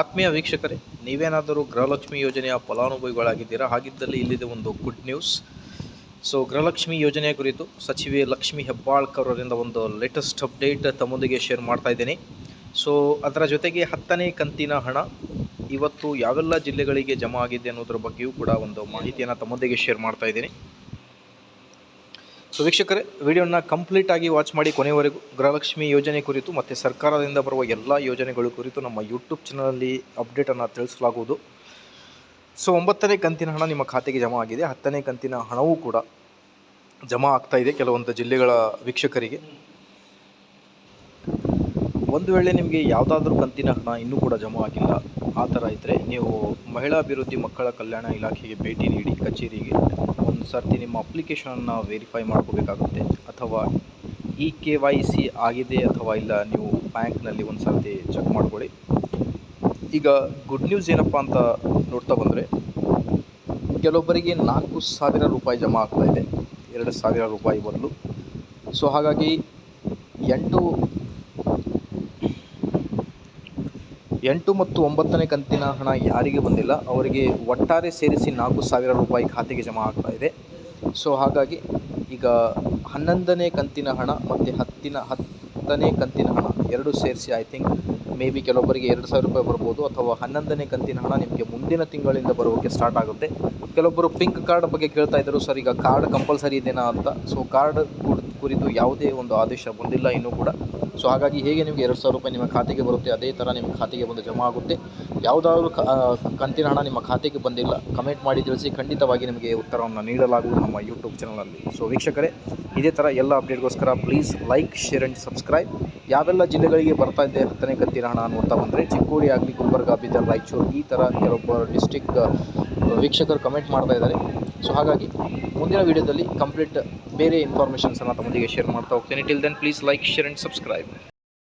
ಆತ್ಮೀಯ ವೀಕ್ಷಕರೇ, ನೀವೇನಾದರೂ ಗೃಹಲಕ್ಷ್ಮಿ ಯೋಜನೆಯ ಫಲಾನುಭವಿಗಳಾಗಿದ್ದೀರಾ? ಹಾಗಿದ್ದಲ್ಲಿ ಇಲ್ಲಿದೆ ಒಂದು ಗುಡ್ ನ್ಯೂಸ್ ಸೊ ಗೃಹಲಕ್ಷ್ಮಿ ಯೋಜನೆಯ ಕುರಿತು ಸಚಿವೆ ಲಕ್ಷ್ಮಿ ಹೆಬ್ಬಾಳ್ಕರ್ ಅವರಿಂದ ಒಂದು ಲೇಟೆಸ್ಟ್ ಅಪ್ಡೇಟ್ ತಮ್ಮೊಂದಿಗೆ ಶೇರ್ ಮಾಡ್ತಾ ಇದ್ದೀನಿ. ಸೊ ಅದರ ಜೊತೆಗೆ ಹತ್ತನೇ ಕಂತಿನ ಹಣ, ಇವತ್ತು ಯಾವೆಲ್ಲ ಜಿಲ್ಲೆಗಳಿಗೆ ಜಮಾ ಆಗಿದೆ ಅನ್ನೋದ್ರ ಬಗ್ಗೆಯೂ ಕೂಡ ಒಂದು ಮಾಹಿತಿಯನ್ನು ತಮ್ಮೊಂದಿಗೆ ಶೇರ್ ಮಾಡ್ತಾ ಇದ್ದೀನಿ. ಸೊ ವೀಕ್ಷಕರೇ, ವಿಡಿಯೋನ ಕಂಪ್ಲೀಟ್ ಆಗಿ ವಾಚ್ ಮಾಡಿ ಕೊನೆವರೆಗೂ ಗೃಹಲಕ್ಷ್ಮಿ ಯೋಜನೆ ಕುರಿತು ಮತ್ತು ಸರ್ಕಾರದಿಂದ ಬರುವ ಎಲ್ಲ ಯೋಜನೆಗಳ ಕುರಿತು ನಮ್ಮ ಯೂಟ್ಯೂಬ್ ಚಾನಲಲ್ಲಿ ಅಪ್ಡೇಟನ್ನು ತಿಳಿಸಲಾಗುವುದು. ಸೊ ಒಂಬತ್ತನೇ ಕಂತಿನ ಹಣ ನಿಮ್ಮ ಖಾತೆಗೆ ಜಮಾ ಆಗಿದೆ. ಹತ್ತನೇ ಕಂತಿನ ಹಣವೂ ಕೂಡ ಜಮಾ ಆಗ್ತಾ ಇದೆ ಕೆಲವೊಂದು ಜಿಲ್ಲೆಗಳ ವೀಕ್ಷಕರಿಗೆ. ಒಂದು ವೇಳೆ ನಿಮಗೆ ಯಾವುದಾದ್ರೂ ಕಂತಿನ ಹಣ ಇನ್ನೂ ಕೂಡ ಜಮಾ ಆಗಿಲ್ಲ, ಆ ಥರ ಇದ್ದರೆ ನೀವು ಮಹಿಳಾ ಅಭಿವೃದ್ಧಿ ಮಕ್ಕಳ ಕಲ್ಯಾಣ ಇಲಾಖೆಗೆ ಭೇಟಿ ನೀಡಿ ಕಚೇರಿಗೆ ಒಂದು ಸರ್ತಿ ನಿಮ್ಮ ಅಪ್ಲಿಕೇಶನನ್ನು ವೆರಿಫೈ ಮಾಡ್ಕೋಬೇಕಾಗುತ್ತೆ. ಅಥವಾ ಇ ಕೆ ವೈ ಸಿ ಆಗಿದೆ ಅಥವಾ ಇಲ್ಲ, ನೀವು ಬ್ಯಾಂಕ್ನಲ್ಲಿ ಒಂದು ಸರ್ತಿ ಚೆಕ್ ಮಾಡ್ಕೊಳ್ಳಿ. ಈಗ ಗುಡ್ ನ್ಯೂಸ್ ಏನಪ್ಪ ಅಂತ ನೋಡ್ತಾ ಬಂದರೆ, ಕೆಲವೊಬ್ಬರಿಗೆ ನಾಲ್ಕು ಸಾವಿರ ರೂಪಾಯಿ ಜಮಾ ಆಗ್ತಾ ಇದೆ. ಎರಡು ಸಾವಿರ ರೂಪಾಯಿ ಬದಲು. ಸೊ ಹಾಗಾಗಿ ಎಂಟು ಎಂಟು ಮತ್ತು ಒಂಬತ್ತನೇ ಕಂತಿನ ಹಣ ಯಾರಿಗೆ ಬಂದಿಲ್ಲ, ಅವರಿಗೆ ಒಟ್ಟಾರೆ ಸೇರಿಸಿ ನಾಲ್ಕು ಸಾವಿರ ರೂಪಾಯಿ ಖಾತೆಗೆ ಜಮಾ ಆಗ್ತಾ ಇದೆ. ಸೊ, ಹಾಗಾಗಿ ಈಗ ಹನ್ನೊಂದನೇ ಕಂತಿನ ಹಣ ಮತ್ತು ಹತ್ತಿನ, ಹತ್ತನೇ ಕಂತಿನ ಹಣ ಎರಡು ಸೇರಿಸಿ ಐ ಥಿಂಕ್ ಮೇ ಬಿ ಕೆಲವೊಬ್ಬರಿಗೆ ಎರಡು ಸಾವಿರ ರೂಪಾಯಿ ಬರ್ಬೋದು, ಅಥವಾ ಹನ್ನೊಂದನೇ ಕಂತಿನ ಹಣ ನಿಮಗೆ ಮುಂದಿನ ತಿಂಗಳಿಂದ ಬರೋಕ್ಕೆ ಸ್ಟಾರ್ಟ್ ಆಗುತ್ತೆ. ಕೆಲವೊಬ್ಬರು ಪಿಂಕ್ ಕಾರ್ಡ್ ಬಗ್ಗೆ ಕೇಳ್ತಾ ಇದ್ದರು, ಸರ್, ಈಗ ಕಾರ್ಡ್ ಕಂಪಲ್ಸರಿ ಇದೆನಾ? ಅಂತ. ಸೊ ಕಾರ್ಡ್ ಕುರಿತು ಯಾವುದೇ ಒಂದು ಆದೇಶ ಬಂದಿಲ್ಲ, ಇನ್ನೂ ಕೂಡ. ಸೊ ಹಾಗಾಗಿ ಹೇಗೆ ನಿಮಗೆ ಎರಡು ಸಾವಿರ ರೂಪಾಯಿ ನಿಮ್ಮ ಖಾತೆಗೆ ಬರುತ್ತೆ, ಅದೇ ಥರ ನಿಮ್ಮ ಖಾತೆಗೆ ಬಂದು ಜಮಾ ಆಗುತ್ತೆ. ಯಾವುದಾದ್ರೂ ಕಂತಿನ ಹಣ ನಿಮ್ಮ ಖಾತೆಗೆ ಬಂದಿಲ್ಲ ಕಮೆಂಟ್ ಮಾಡಿ ತಿಳಿಸಿ ಖಂಡಿತವಾಗಿ ನಿಮಗೆ ಉತ್ತರವನ್ನು ನೀಡಲಾಗುವುದು ನಮ್ಮ ಯೂಟ್ಯೂಬ್ ಚಾನಲಲ್ಲಿ ಸೊ ವೀಕ್ಷಕರೇ, ಇದೇ ಥರ ಎಲ್ಲ ಅಪ್ಡೇಟ್ಗೋಸ್ಕರ please like share and subscribe ಯಾವೆಲ್ಲ ಜಿಲ್ಲೆಗಳಿಗೆ ಬರ್ತಾ ಇದೆ ಹತ್ತನೇ ಕಂತಿನ ಹಣ ಅನ್ನುವಂಥ ಬಂದರೆ, ಚಿಕ್ಕೋಡಿ, ಆಗಲಿ, ಗುಲ್ಬರ್ಗ, ಬೀದರ್, ರಾಯಚೂರು, ಈ ಥರ ಕೆಲವೊಬ್ಬ ಡಿಸ್ಟಿಕ್ ವೀಕ್ಷಕರು ಕಮೆಂಟ್ ಮಾಡ್ತಾ ಇದ್ದಾರೆ. ಸೊ ಹಾಗಾಗಿ ಮುಂದಿನ ವೀಡಿಯೋದಲ್ಲಿ ಕಂಪ್ಲೀಟ್ ಬೇರೆ ಇನ್ಫಾರ್ಮೇಷನ್ಸನ್ನು ತಮ್ಮೊಂದಿಗೆ ಶೇರ್ ಮಾಡ್ತಾ ಹೋಗ್ತೀನಿ. Till then please like share and subscribe